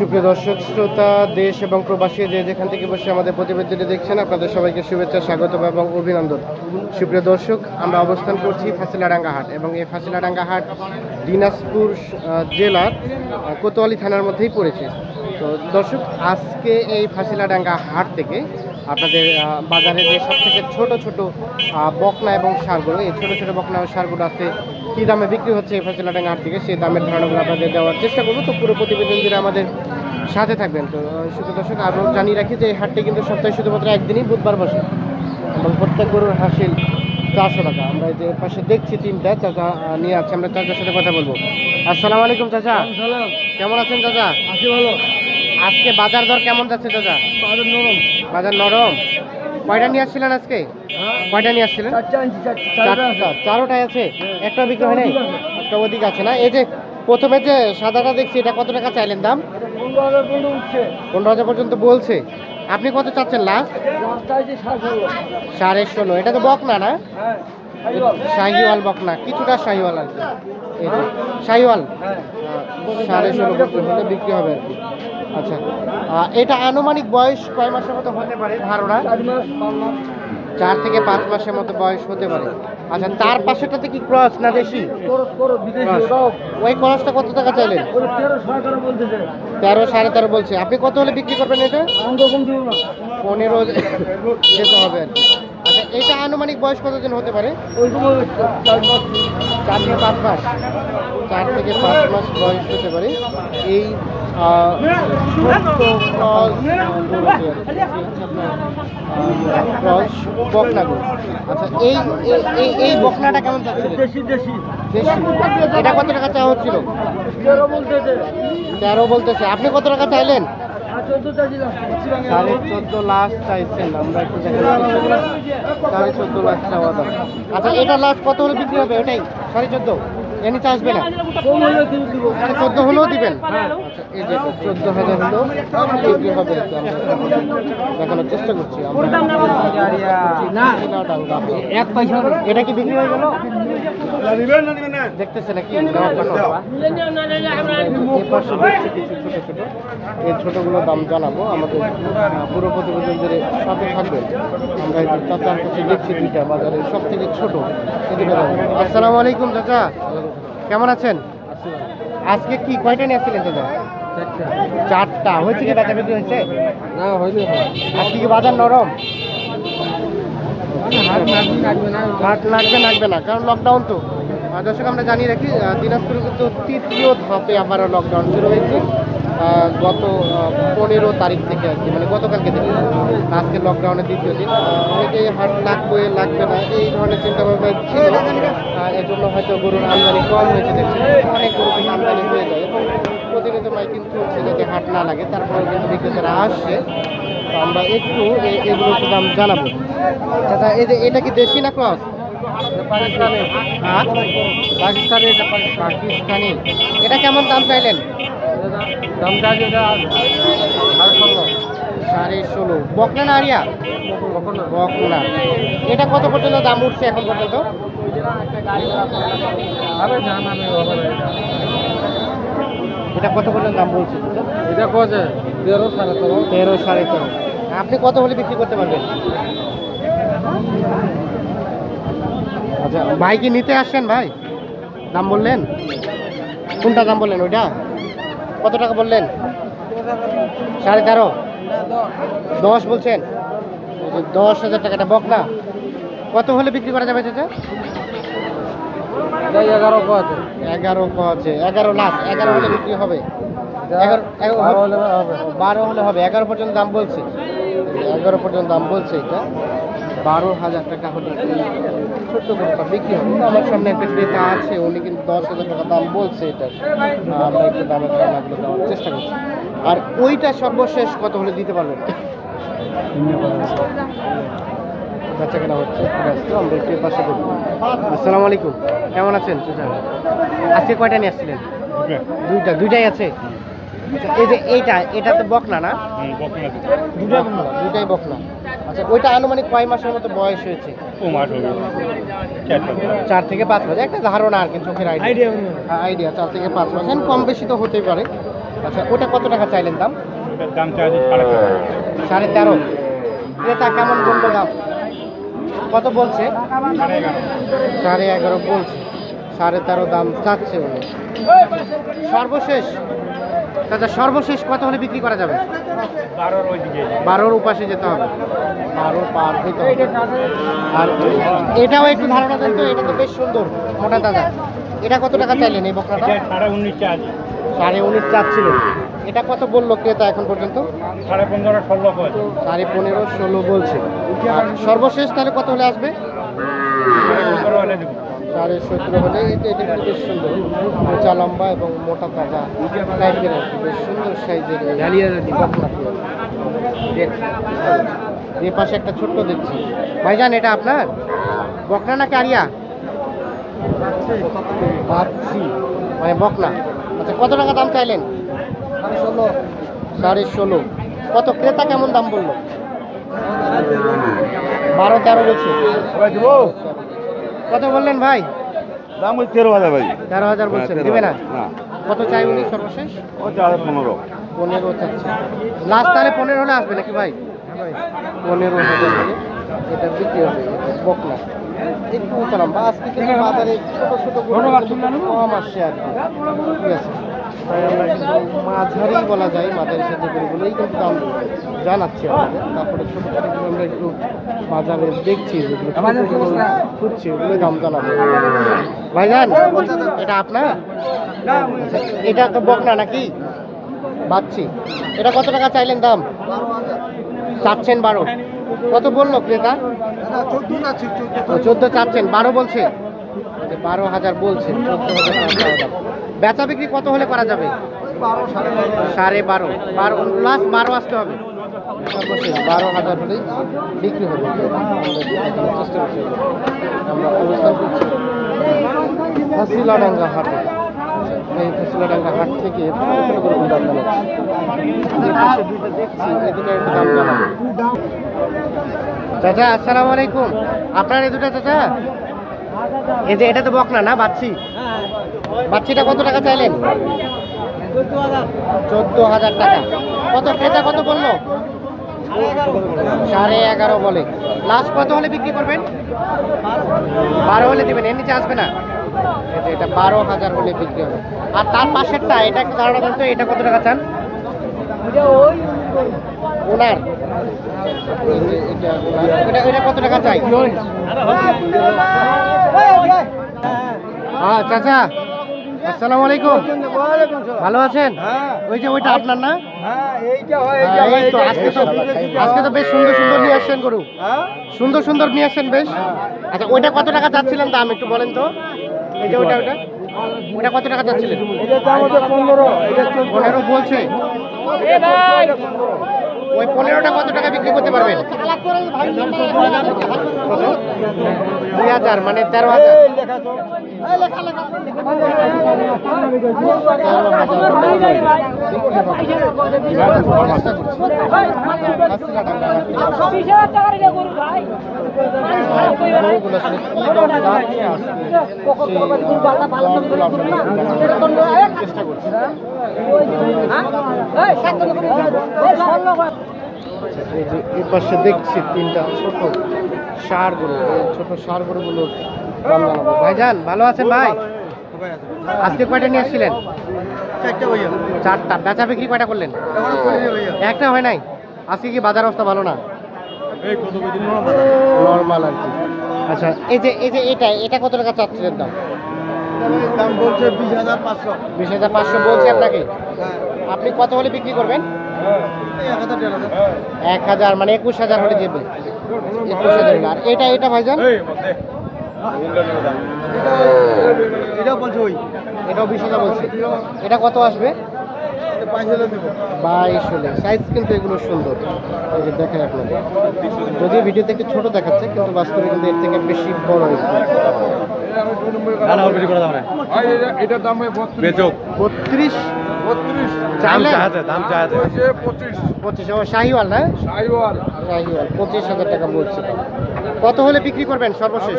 সুপ্রিয় দর্শক, শ্রোতা, দেশ এবং প্রবাসী যে যেখান থেকে বসে আমাদের প্রতিবেদনটি দেখছেন, আপনাদের সবাইকে শুভেচ্ছা স্বাগত এবং অভিনন্দন। সুপ্রিয় দর্শক, আমরা অবস্থান করছি ফাঁসিলাডাঙ্গা হাট এবং এই ফাঁসিলাডাঙ্গা হাট দিনাজপুর জেলার কোতোয়ালি থানার মধ্যেই পড়েছে। তো দর্শক, আজকে এই ফাঁসিলাডাঙ্গা হাট থেকে আপনাদের বাজারে যে সব থেকে ছোটো ছোটো বকনা এবং সারগুলো, এই ছোটো ছোটো বকনা ও সারগুলো আছে কী দামে বিক্রি হচ্ছে এই ফাঁসিলাডাঙ্গা হাট থেকে সেই দামের ধারণাগুলো আপনাদের দেওয়ার চেষ্টা করব। তো পুরো প্রতিবেদন আমাদের সাথে থাকবেন। তো শুধু দর্শক আরও জানিয়ে রাখি যে এই হাটটি কিন্তু সপ্তাহে শুধুমাত্র একদিনই বুধবার বসে। এবং প্রত্যেক গরুর হাসিল চারশো টাকা। আমরা এই যে পাশে দেখছি তিনটা চাচা নিয়ে আছে আমরা চাচার সাথে কথা বলব। আসসালামু আলাইকুম চাচা। কেমন আছেন চাচা? ভালো। আজকে বাজার দর কেমন যাচ্ছে চাচা? বাজার নরম। বাজার নরম? কয়টা নিয়ে আসছিলেন আজকে? হ্যাঁ কয়টা নিয়ে আসছিলেন? চারোটাই আছে? হ্যাঁ। একটা বিক্রি হয় নাই? একটা ওদিক আছে না? এই যে প্রথমে যে সাদাটা দেখছি এটা কত টাকা চাইলেন দাম? পনেরো হাজার পর্যন্ত বলছে। আপনি কত চাচ্ছেন লাস্ট সাড়ে ষোলো। এটা তো বক না হ্যাঁ। খাইবাল। শাহিওয়াল বকনা কিছুটা শাহিওয়াল আর কি। শাহিওয়াল? হ্যাঁ। সাড়ে ষোলো পর্যন্ত হলে বিক্রি হবে আর কি। আচ্ছা এটা আনুমানিক বয়স কয় মাসের মতো হতে পারে ধারণা? চার থেকে পাঁচ মাসের মতো বয়স হতে পারে। আচ্ছা তার পাশেটাতে কি ক্রস না দেশি? ওই ক্রসটা কত টাকা চাইলেন? তেরো সাড়ে তেরো বলছে। আপনি কত হলে বিক্রি করবেন এটা? পনেরো যেতে হবে আর কি। এটা আনুমানিক বয়স কতদিন হতে পারে? চার থেকে পাঁচ মাস। চার থেকে পাঁচ মাস বয়স হতে পারে। এই ক্রস আচ্ছা এই এই- বকনাটা কেমন দেশি দেশি। এটা কত টাকা চাওয়া হচ্ছিল? তেরো বলতেছে। আপনি কত টাকা চাইলেন? সাড়ে চোদ্দ লাখ চাইছেন আমরা একটু দেখার সাড়ে চোদ্দ লাখ চাওয়া দাম। আচ্ছা এটা লাস্ট কত হলে বিক্রি হবে? ওটাই সাড়ে চোদ্দ। এর নিচে আসবে না? সাড়ে চোদ্দ হলেও দিবেন। হ্যাঁ। আচ্ছা এই যে চোদ্দ হাজার হলেও বিক্রি হবে দেখানোর চেষ্টা করছি। আমরা না। না এক পয়সা এটা কি বিক্রি হয়ে গেল? দেখতেছে নাকি? নেওয়ার জন্য এ পাশে দেখছি কিছু ছোট ছোট। এই ছোটগুলোর দাম জানাব। আমাদের পুরো প্রতিবেদন ধরে সাথে থাকবেন। আমরা চাচার কাছে দেখছি দুইটা বাজারে সব থেকে ছোট আসসালামু আলাইকুম চাচা। কেমন আছেন? আজকে কি কয়টা নিয়ে আসছিলেন চাচা? চারটা। হয়েছে কি বেচা বিক্রি হয়েছে? না হয়নি আজকে কি বাজার নরম হাত নাচবি নাচবে না হাট লাগবে লাগবে না, কারণ লকডাউন তো। দর্শক, আমরা জানিয়ে রাখি দিনাজপুরে কিন্তু তৃতীয় ধাপে আবারও লকডাউন শুরু হয়েছে। গত পনেরো তারিখ থেকে আর কি মানে গতকালকে থেকে। আজকে লকডাউনের দ্বিতীয় দিন। অনেকেই হাট লাগবে লাগবে না, এই ধরনের চিন্তা ভাবনা ছিল। এর জন্য হয়তো গরুর আমদানি কম হয়েছে, দেখছেন। অনেক গরু কিন্তু আমদানি হয়ে যায়। এবং প্রতিনিয়ত মাইকিং চলছে যাতে হাট না লাগে তারপরে কিন্তু বিক্রেতারা আসছে। তো আমরা একটু এ- এগুলোর একটু দাম জানাব। আচ্ছা এই যে এটা কি দেশি না ক্রস? পাকিস্তানি। পাকিস্তানি এটা পাকিস্তানি। এটা কেমন দাম চাইলেন? দাম চাইছে এটা সাড়ে ষোলো। সাড়ে ষোলো। বকনা না আরিয়া? বকনা। এটা কত পর্যন্ত দাম উঠছে এখন পর্যন্ত? এটা কত পর্যন্ত দাম বলছে? এটা কছে তেরো সাড়ে তেরো। তেরো সাড়ে তেরো। আপনি কত হলে বিক্রি করতে পারবেন? আচ্ছা ভাই কি নিতে আসছেন ভাই? দাম বললেন? কোনটা দাম বললেন ওইটা? কত টাকা বললেন? সাড়ে তেরো? দশ বলছেন? দশ হাজার টাকাটা বক না? কত হলে বিক্রি করা যাবে চাচা? এগারো কছে এগারো আছে। এগারো লাখ এগারো হলে বিক্রি হবে। বারো হলে হবে। বারো হলে হবে। এগারো পর্যন্ত দাম বলছে। এগারো পর্যন্ত দাম বলছে এটা। বারো হাজার টাকা হলে ছোট্ট গরুটা বিক্রি হবে। আমার সামনে একটা ক্রেতা আছে উনি কিন্তু দশ হাজার টাকা দাম বলছে এটা। আমরা একটু দামের ধারণাগুলো দেওয়ার চেষ্টা করছি। আর ওইটা সর্বশেষ কত হলে দিতে পারবেন? বাচ্চা কেনা হচ্ছে ব্যস্ত আমরা একটু পাশে করব আসসালামু আলাইকুম। কেমন আছেন আজকে কয়টা নিয়ে আসছিলেন? দুইটা। দুইটাই আছে? আচ্ছা এই যে এইটা এটা তো বকনা না? দুটাই বকনা দুটাই বকনা আচ্ছা ওইটা আনুমানিক কয় মাসের মতো বয়স হয়েছে? চার থেকে পাঁচ। মাস। একটা ধারণা আর কি চোখের আইডিয়া আইডিয়া আইডিয়া চার থেকে পাঁচ মাস। এখন কম বেশি তো হতেই পারে। আচ্ছা ওটা কত টাকা চাইলেন দাম? সাড়ে তেরো। ক্রেতা কেমন বলল দাম? কত বলছে? সাড়ে এগারো। বলছে। সাড়ে তেরো দাম চাচ্ছে উনি। সর্বশেষ আচ্ছা সর্বশেষ কত হলে বিক্রি করা যাবে? বারোর ওইদিকে। বারোর উপাসে যেতে হবে। বারো পার হইতে হবে। আর এটাও একটু ধারণা দেন তো এটা তো বেশ সুন্দর। মোটা দাদা এটা কত টাকা চাইলেন এই বকরাটা? সাড়ে উনিশ চার সাড়ে উনিশ চাচ্ছিল এটা কত বলল ক্রেতা এখন পর্যন্ত? সাড়ে পনেরো ষোলো সাড়ে পনেরো ষোলো বলছে। আর সর্বশেষ তাহলে কত হলে আসবে? সাড়ে সতেরো হলে এটা এটা কিন্তু বেশ সুন্দর। উঁচা লম্বা এবং মোটা তাজা টাইপের আর বেশ সুন্দর সাইজের এ পাশে একটা ছোট্ট দেখছি। ভাইজান এটা আপনার? বকনা নাকি আরিয়া? বাচ্চি মানে বকনা। আচ্ছা কত টাকা দাম চাইলেন? সাড়ে ষোলো কত? ক্রেতা কেমন দাম বলল? বারো তেরো বলছে। কত বললেন ভাই? দাম ওই তেরো হাজার ভাই। তেরো হাজার বলছেন। দিবে না? কত চাই উনি সর্বশেষ? পনেরো। পনেরো চাচ্ছে লাস্ট তাহলে পনেরো হলে আসবে নাকি ভাই? পনেরো হাজার এটা বিক্রি হবে বকনা। একটু চালাম বা আজকে বাজারে ছোট ছোট কম আসছে আর কি। ঠিক আছে। তাই আমরা মাঝারি বলা যায় মাঝারি সাথে গরুগুলোই কিন্তু দাম জানাচ্ছি আমাদের তারপরে ছোট ছোট আমরা একটু বাজারে দেখছি যেগুলো খুঁজছি ওগুলো দাম জানাব। ভাইজান এটা আপনার? আচ্ছা, এটা তো বকনা নাকি? বাচ্চি এটা কত টাকা চাইলেন দাম? চাচ্ছেন বারো। কত বলল ক্রেতা? চোদ্দ চাচ্ছেন বারো বলছে। বারো হাজার বলছে চোদ্দ হাজার। বেচা বিক্রি কত হলে করা যাবে? সাড়ে বারো। বারো। লাস্ট বারো আসতে হবে? বারো হাজার হলেই বিক্রি হবে। চেষ্টা করছি আমরা অবস্থান করছি ফাঁসিলাডাঙ্গা হাটে। এই ফাঁসিলাডাঙ্গা হাট থেকে ছোটো ছোটো করে দাম জানাচ্ছি। দেখছি এদিকে দাম জানাব। চাচা আসসালামু আলাইকুম। আপনার এই দুটা চাচা? এই যে এটা তো বকনা না বাচ্চি? বাচ্চিটা কত টাকা চাইলেন? চোদ্দ হাজার টাকা। কত ক্রেতা কত বলল? সাড়ে এগারো বলে। লাস্ট কত হলে বিক্রি করবেন? বারো হলে দিবেন এর নিচে আসবে না? এটা বারো হাজার হলে বিক্রি হবে। আর তার পাশেরটা এটা একটু ধারণা দেন তো এটা কত টাকা চান? ওনার। এটা ওনার। এটা এটা কত টাকা চাই? হ্যাঁ চাচা। আসসালামু আলাইকুম। ভালো আছেন? ওই যে ওইটা আপনার না? হ্যাঁ, এই তো আজকে তো আজকে তো বেশ সুন্দর সুন্দর নিয়ে আসছেন গরু। সুন্দর সুন্দর নিয়ে আসছেন বেশ। আচ্ছা ওইটা কত টাকা চাচ্ছিলেন দাম একটু বলেন তো? এই যে ওইটা ওইটা। ওইটা কত টাকা চাচ্ছিলেন পনেরো বলছে। ওই পনেরোটা কত টাকা বিক্রি করতে পারবেন? দুই হাজার মানে তেরো হাজার। চেষ্টা করছি এই পাশে দেখছি তিনটা ছোট সার গরু ছোট সার গরুগুলো ভাইজান ভালো আছেন ভাই? আজকে কয়টা নিয়ে আসছিলেন? চারটা বেচা বিক্রি কয়টা করলেন? একটা হয় নাই? আজকে কি বাজার অবস্থা ভালো না? নর্মাল আর কি। আচ্ছা এই যে এই যে এটা এটা কত টাকা চাচ্ছিলেন দাম? দাম বলছে বিশ হাজার পাঁচশো। বিশ হাজার পাঁচশো বলছে আপনাকে? আপনি কত হলে বিক্রি করবেন? এক হাজার মানে একুশ হাজার হলে দেবে। একুশ হাজার আর এটা এটা ভাইজান? বলছে ওই। এটাও বিশ হাজার বলছে। এটা কত আসবে? বাইশ হলে। সাইজ কিন্তু এগুলো সুন্দর। এই যে দেখায় আপনাদের যদিও ভিডিওতে একটু ছোট দেখাচ্ছে কিন্তু বাস্তবে কিন্তু এর থেকে বেশি বড় এটার দাম বেচক। বত্রিশ? বত্রিশ। দাম চাহাতে পঁচিশ। ও শাহিওয়াল না? শাহিওয়াল। পঁচিশ হাজার টাকা বলছে। কত হলে বিক্রি করবেন সর্বশেষ?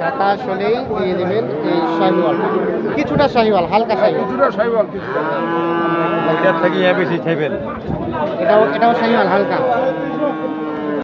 সাতাশ হলেই দিয়ে দেবেন এই শাহিওয়াল। কিছুটা শাহিওয়াল হালকা শাহিওয়াল। এটার থেকে বেশি এটাও এটাও শাহিওয়াল হালকা।